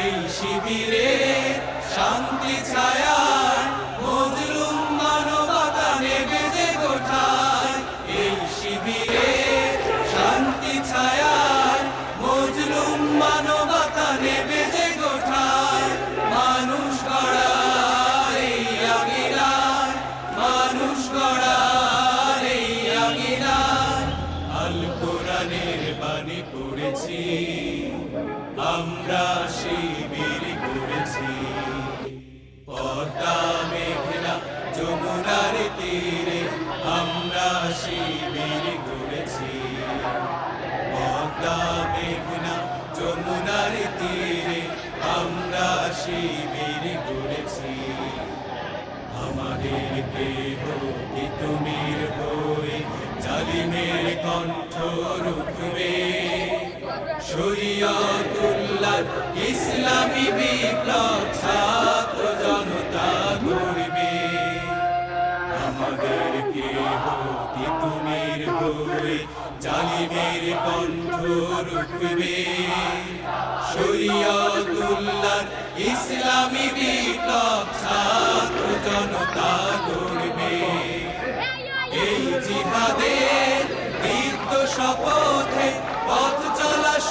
এই শিবিরে শান্তি ছায়ায় মজলুম মানবতা নেবে যে গোঠায়। এই শিবিরে শান্তি ছায়ায় মজলুম মানবতা নেবে যে গোঠায়। মানুষ গড়ার এই আগিনায় মানুষ গড়ার এই আগিনায় আল কোরআনের বাণী পড়েছি। আমরা শিবির করেছি। পদ্মা মেঘনা যমুনার তীরে আমরা শিবির করেছি। পদ্মা মেঘনা যমুনার তীরে আমরা শিবির করেছি। আমাদের দেহ তিতুমির হয়ে জালিমের কণ্ঠ রুখবে। শরিয়তুল্লাহ, ইসলামী বিপ্লব ছাত্র জনতা গড়বে। তিতুমির হয়ে জালিমের কণ্ঠ রুখবে? শরিয়তুল্লাহ, ইসলামী বিপ্লব ছাত্র জনতা গড়বে। এই জিহাদের দীপ্ত শপথে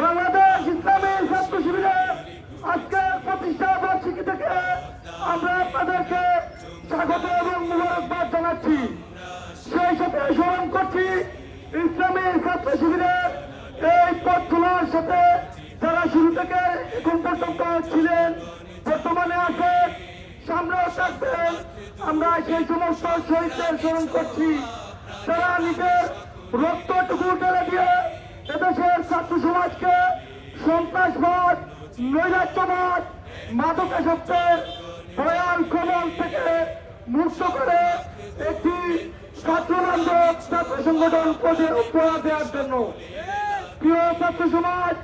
বাংলাদেশ ইসলামী ছাত্র শিবিরের আজকের প্রতিষ্ঠা বার্ষিকী থেকে আমরা আপনাদেরকে স্বাগত এবং মুবারকবাদ জানাচ্ছি। সেই সাথে স্মরণ করছি ইসলামী ছাত্র শিবিরের এই পথ চলার সাথে যারা শুরু থেকে এখন পর্যন্ত ছিলেন, বর্তমানে আছেন সামনেও থাকবেন। আমরা সেই সমস্ত শহীদদের স্মরণ করছি। যারা নিজের রক্তটুকু ঢেলে দিয়ে এদেশের ছাত্র সমাজকে সন্ত্রাসবাদ, নৈরাজ্যবাদ, মাদকাসক্তের ভয়াল কবল থেকে মুক্ত করে একটি ছাত্র বান্ধব ছাত্র সংগঠন উপহার দেওয়ার জন্য। প্রিয় ছাত্র সমাজ,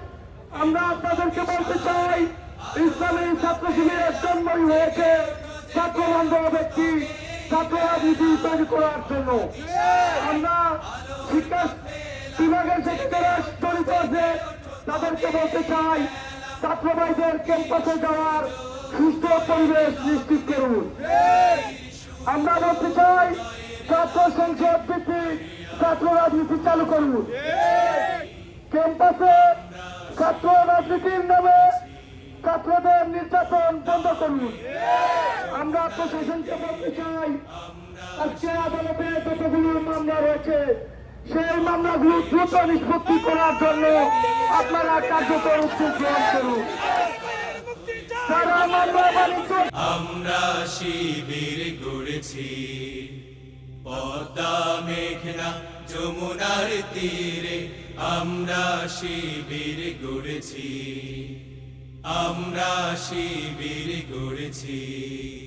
আমরা আপনাদেরকে বলতে চাই, ইসলামী ছাত্র শিবিরের জন্মই হয়েছে ছাত্র বান্ধব ব্যক্তি ছাত্র রাজনীতি তৈরি করার জন্য। আমরা শিক্ষা বিভাগের আছে তাদেরকে বলতে চাই ছাত্র ক্যাম্পাসে যাওয়ার সুস্থ পরিবেশ নিশ্চিত করুন। আমরা বলতে চাই, ছাত্র সংসদ ভিত্তিক ছাত্র রাজনীতি চালু করুন। ক্যাম্পাসে ছাত্র রাজনীতির নামে ছাত্রদের নির্যাতন বন্ধ করুন। আমরা প্রশাসনকে বলতে চাই, আজকে আদালতে যতগুলো মামলা রয়েছে সেই মামলাগুলো দ্রুত নিষ্পত্তি করার জন্য আপনারা কার্যকর উদ্যোগ গ্রহণ করুন। আমরা শিবির গড়েছি। পদ্মা মেঘনা যমুনার তীরে আমরা শিবির গড়েছি। আমরা শিবির গড়েছি।